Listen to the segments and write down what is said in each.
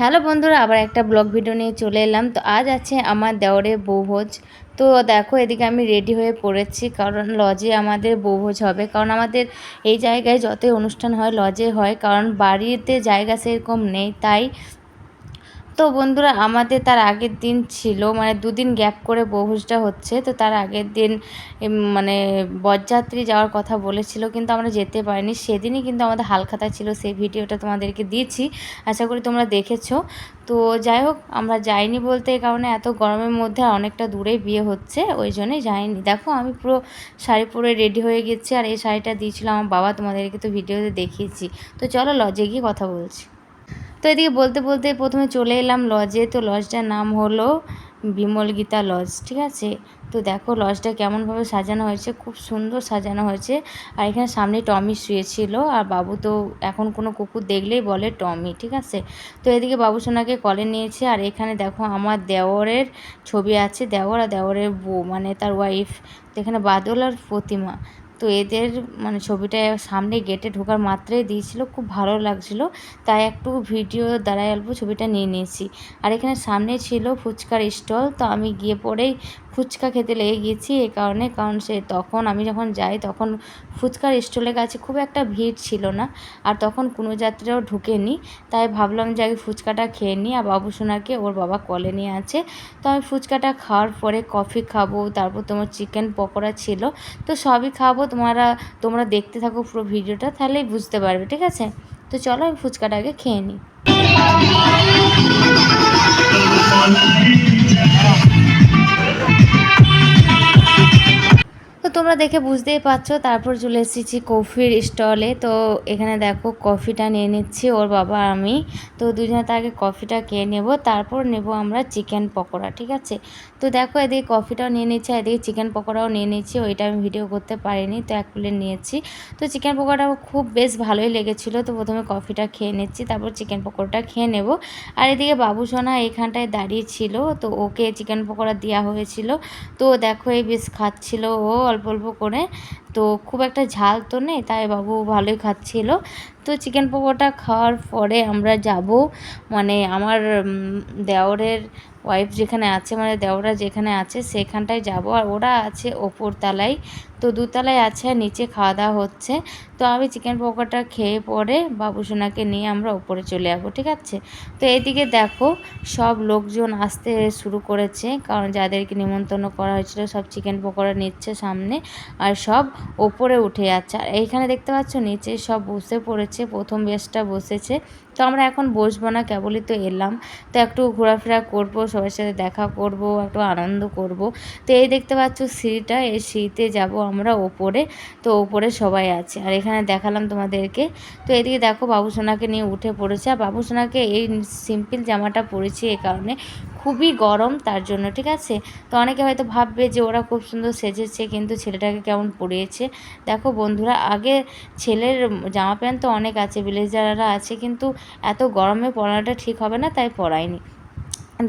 Hello বন্ধুরা, আবার একটা ব্লগ ভিডিও নিয়ে চলে এলাম। তো আজ আছে আমার দেওরে বৌভোজ তো দেখো, এদিকে আমি রেডি হয়ে পড়েছি, কারণ লজে আমাদের বৌভোজ হবে। কারণ আমাদের এই জায়গায় যতই অনুষ্ঠান হয়, লজে হয়, কারণ বাড়িতে জায়গা সেরকম নেই। তাই তো বন্ধুরা, আমাদের তার আগের দিন ছিল মানে দুদিন গ্যাপ করে বহুজটা হচ্ছে, তো তার আগের দিন মানে বরযাত্রী যাওয়ার কথা বলেছিল, কিন্তু আমরা যেতে পারিনি। সেদিনই কিন্তু আমাদের হালখাতা ছিল, সেই ভিডিওটা তোমাদেরকে দিয়েছি, আশা করি তোমরা দেখেছ। তো যাই হোক, আমরা যাইনি বলতে এই কারণে এত গরমের মধ্যে অনেকটা দূরেই বিয়ে হচ্ছে, ওই জন্যই যাইনি। দেখো, আমি পুরো শাড়ি পরে রেডি হয়ে গেছি, আর এই শাড়িটা দিয়েছিল আমার বাবা, তোমাদেরকে তো ভিডিওতে দেখিয়েছি। তো চলো লজে গিয়ে কথা বলছি। তো এদিকে বলতে বলতে প্রথমে চলে এলাম লজে। তো লজটার নাম হলো বিমল গীতা লজ, ঠিক আছে? তো দেখো লজটা কেমনভাবে সাজানো হয়েছে, খুব সুন্দর সাজানো হয়েছে। আর এখানে সামনে টমি শুয়েছিল, আর বাবু তো এখন কোনো কুকুর দেখলেই বলে টমি, ঠিক আছে? তো এদিকে বাবু সোনাকে কলে নিয়েছে, আর এখানে দেখো আমার দেওরের ছবি আছে, দেওর আর দেওরের বউ মানে তার ওয়াইফ তো এখানে বাদল আর প্রতিমা। তো এদের মানে ছবিটা সামনে গেটে ঢোকার মাত্রাই দিয়েছিল, খুব ভালো লাগছিল। তাই একটু ভিডিও দ্বারাই অল্প ছবিটা নিয়ে নিয়েছি। আর এখানে সামনে ছিল ফুচকার স্টল তো আমি গিয়ে পরেই ফুচকা খেতে লেগে গিয়েছি এ কারণে, কারণ সে তখন আমি যখন যাই তখন ফুচকার স্টলের কাছে খুব একটা ভিড় ছিল না। আর তখন কোনো যাত্রীরাও ঢুকেনি, তাই ভাবলাম যে আগে ফুচকাটা খেয়ে নিই। আর বাবু সোনাকে ওর বাবা কলে নিয়ে আছে। তো আমি ফুচকাটা খাওয়ার পরে কফি খাব, তারপর তোমার চিকেন পকোড়া ছিল, তো সবই খাব। তোমরা তোমরা দেখতে থাকো পুরো ভিডিওটা, তাহলেই বুঝতে পারবে, ঠিক আছে? তো চলো, আমি ফুচকাটা আগে খেয়ে নিই। তোমরা দেখে বুঝতেই পারছ, তারপর চলে এসেছি কফির স্টলে। তো এখানে দেখো কফিটা নিয়ে নিচ্ছি ওর বাবা আমি। তো দুজনে তার আগে কফিটা খেয়ে নেব, তারপর নেব আমরা চিকেন পকোড়া, ঠিক আছে? তো দেখো এদিকে কফিটাও নিয়ে নিচ্ছি এদিকে চিকেন পকোড়াও নিয়ে নিচ্ছি, ওইটা আমি ভিডিও করতে পারিনি, তো এক প্লেট নিয়েছি। তো চিকেন পকোড়াটাও খুব বেশ ভালোই লেগেছিলো, তো প্রথমে কফিটা খেয়ে নিচ্ছি, তারপর চিকেন পকোড়াটা খেয়ে নেব। আর এদিকে বাবু সোনা এখানটায় দাঁড়িয়ে ছিল, তো ওকে চিকেন পকোড়া দেওয়া হয়েছিল। তো দেখো এই বেশ খাচ্ছিল ও, অল্প অল্প অল্প করে। তো খুব একটা ঝাল তো নেই তাই বাবু ভালোই খাচ্ছিল। তো চিকেন পকোড়াটা খাওয়ার পরে আমরা যাব মানে আমার দেওরের ওয়াইফ যেখানে আছে মানে দেওরা যেখানে আছে সেখানটায় যাব। আর ওরা আছে ওপর তালায়, তো দুতলায় আছে আর নিচে খাওয়া দাওয়া হচ্ছে। তো আমি চিকেন পকোড়াটা খেয়ে পরে বাবুসোনাকে নিয়ে আমরা ওপরে চলে যাব, ঠিক আছে? তো এদিকে দেখো, সব লোকজন আসতে শুরু করেছে, কারণ যাদেরকে নিমন্ত্রণ করা হয়েছিল সব চিকেন পকোড়া নিচ্ছে সামনে, আর সব ওপরে উঠে যাচ্ছে। আর এইখানে দেখতে পাচ্ছ, নিচে সব বসে পড়েছে। প্রথম বেশটা বসেছে। তো আমরা এখন বসবো না, কেবলই তো এলাম। তো একটু ঘোরাফেরা করব, সবার সাথে দেখা করব, একটু আনন্দ করব। তো এই দেখতে পাচ্ছ সিঁড়িটা, এই সিঁড়িতে যাব আমরা ওপরে। তো ওপরে সবাই আছে, আর এখানে দেখালাম তোমাদেরকে। তো এদিকে দেখো বাবুসোনাকে নিয়ে উঠে পড়েছে, আর বাবুসোনাকে এই সিম্পল জামাটা পরেছি এই কারণে। খুবই গরম তার জন্য, ঠিক আছে? তো অনেকে হয়তো ভাববে যে ওরা খুব সুন্দর সেজেছে, কিন্তু ছেলেটাকে কেমন পরিয়েছে? দেখো বন্ধুরা, আগে ছেলের জামা প্যান্ট তো অনেক আছে, ব্লেজাররা আছে, কিন্তু এত গরমে পরাটা ঠিক হবে না, তাই পরাইনি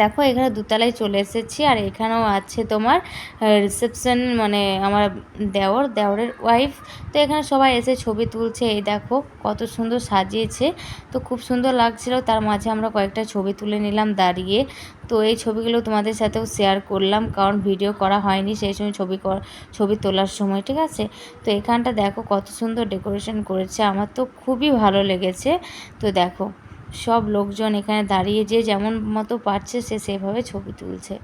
দেখো, এখানে দুতলায় চলে এসেছি আর এখানেও আছে তোমার রিসেপশন মানে আমার দেওর, দেওরের ওয়াইফ তো এখানে সবাই এসে ছবি তুলছে, এই দেখো কত সুন্দর সাজিয়েছে। তো খুব সুন্দর লাগছিল, তার মাঝে আমরা কয়েকটা ছবি তুলে নিলাম দাঁড়িয়ে। তো এই ছবিগুলো তোমাদের সাথেও শেয়ার করলাম, কারণ ভিডিও করা হয়নি সেই সময় ছবি ছবি তোলার সময়, ঠিক আছে? তো এখানটা দেখো কত সুন্দর ডেকোরেশন করেছে, আমার তো খুবই ভালো লেগেছে। তো দেখো সব লোকজন এখানে দাঁড়িয়ে যে যেমন মতো পারছে সে সেভাবে ছবি তুলছে।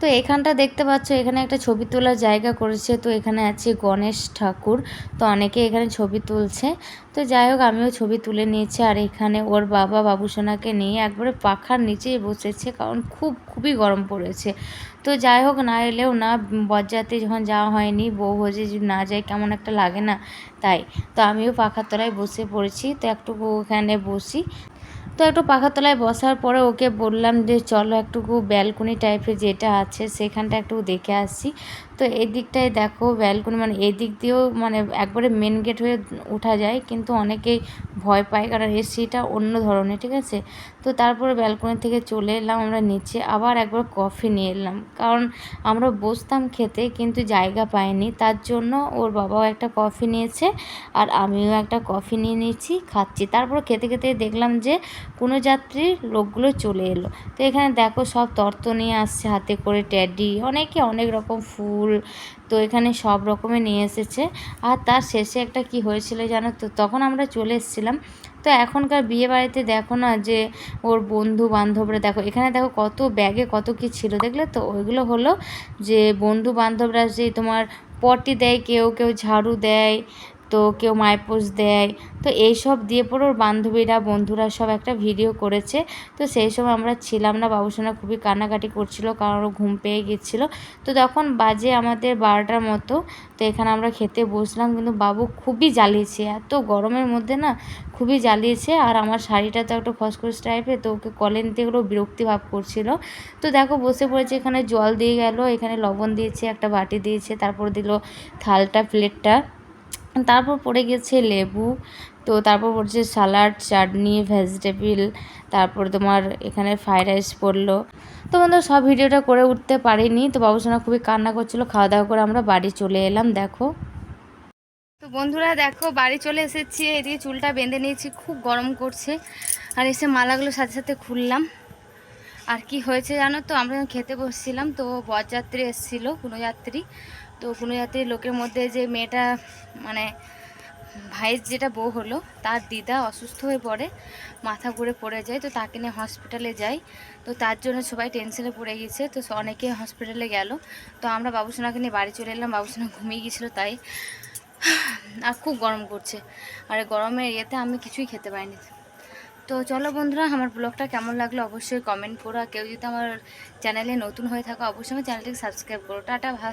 তো এখানটা দেখতে পাচ্ছ, এখানে একটা ছবি তোলার জায়গা করেছে। তো এখানে আছে গণেশ ঠাকুর। তো অনেকে এখানে ছবি তুলছে। তো যাই হোক, আমিও ছবি তুলে নিয়েছি। আর এখানে ওর বাবা বাবুসোনাকে নিয়ে একবারে পাখার নিচেই বসেছে, কারণ খুব, খুবই গরম পড়েছে। তো যাই হোক, না এলেও, না বরযাত্রী যখন যাওয়া হয়নি, বউ ভোজে না যায় কেমন একটা লাগে না তাই। তো আমিও পাখার তলায় বসে পড়েছি। তো একটু ওখানে বসি। তো একটু পাখার তলায় বসার পরে ওকে বললাম যে, চলো একটুকু ব্যালকনি টাইপের যেটা আছে সেখানটা একটু দেখে আসছি তো এই দিকটায় দেখো ব্যালকনি মানে এই দিক দিয়েও মানে একবারে মেন গেট হয়ে ওঠা যায়, কিন্তু অনেকেই ভয় পায় কারণ এসিটা অন্য ধরনের, ঠিক আছে? তো তারপরে ব্যালকনি থেকে চলে এলাম আমরা নিচে, আবার একবার কফি নিয়ে এলাম। কারণ আমরা বসতাম খেতে কিন্তু জায়গা পাইনি, তার জন্য ওর বাবাও একটা কফি নিয়েছে আর আমিও একটা কফি নিয়ে নিয়েছি, খাচ্ছি। তারপর খেতে খেতে দেখলাম যে কোনো যাত্রীর লোকগুলো চলে এলো। তো এখানে দেখো সব তর্ত নিয়ে আসছে, হাতে করে ট্যাডি অনেকে অনেক রকম ফুল তো এখানে সব রকমের নিয়ে এসেছে। আর তার শেষে একটা কি হয়েছিল জানো তো? তখন আমরা চলে এসেছিলাম। তো এখনকার বিয়ে বাড়িতে দেখো না যে ওর বন্ধু বান্ধবরা, দেখো এখানে দেখো কত ব্যাগে কত কি ছিল। দেখলে তো ওইগুলো হলো যে বন্ধু বান্ধবরা যে তোমার পটি দেয়, কেউ কেউ ঝাড়ু দেয় তো কেউ মাইপোস দেয়। তো এইসব দিয়ে পরে ওর বান্ধবীরা, বন্ধুরা সব একটা ভিডিও করেছে। তো সেই সময় আমরা ছিলাম না বাবুসোনা খুবই কান্নাকাটি করছিল, কারণ ও ঘুম পেয়ে গেছিল। তো তখন বাজে আমাদের বারোটার মতো, তো এখানে আমরা খেতে বসলাম, কিন্তু বাবু খুবই জ্বালিয়েছে। এত গরমের মধ্যে না, খুবই জ্বালিয়েছে। আর আমার শাড়িটা তো একটু খসখস টাইপের তো ওকে কলে নিতে গেলেও বিরক্তি ভাব করছিল। তো দেখো, বসে পড়েছে, এখানে জল দিয়ে গেল, এখানে লবণ দিয়েছে, একটা বাটি দিয়েছে, তারপর দিল থালটা প্লেটটা তারপর পড়ে গেছে লেবু, তো তারপর পড়ছে সালাড, চাটনি, ভেজিটেবিল, তারপর তোমার এখানে ফ্রাইড রাইস পড়ল। তো বন্ধু সব ভিডিওটা করে উঠতে পারিনি, তো বাবুসোনা খুবই কান্না করছিল। খাওয়া দাওয়া করে আমরা বাড়ি চলে এলাম, দেখো। তো বন্ধুরা, দেখো, বাড়ি চলে এসেছি, এদিকে চুলটা বেঁধে নিয়েছি, খুব গরম করছে। আর এসে মালাগুলো সাথে সাথে খুললাম। আর কি হয়েছে জানো তো, আমরা খেতে বসছিলাম, তো বরযাত্রী এসেছিল, কোনো যাত্রী। তো কোনো জাতির লোকের মধ্যে যে মেয়েটা মানে ভাইয়ের যেটা বউ হলো, তার দিদা অসুস্থ হয়ে পড়ে, মাথা ঘুরে পড়ে যায়, তো তাকে নিয়ে হসপিটালে যাই। তো তার জন্য সবাই টেনশনে পড়ে গেছে, তো অনেকে হসপিটালে গেল। তো আমরা বাবুসোনাকে নিয়ে বাড়ি চলে এলাম, বাবুসোনা ঘুমিয়ে গিয়েছিল তাই আর খুব গরম করছে। আর গরমের ইয়েতে আমি কিছুই খেতে পারিনি। তো চলো বন্ধুরা, আমার ব্লগটা কেমন লাগল অবশ্যই কমেন্ট করো আর কেউ যদি আমার চ্যানেলে নতুন হয়ে থাকো, অবশ্যই আমার চ্যানেলটিকে সাবস্ক্রাইব করো। টাটা, ভা-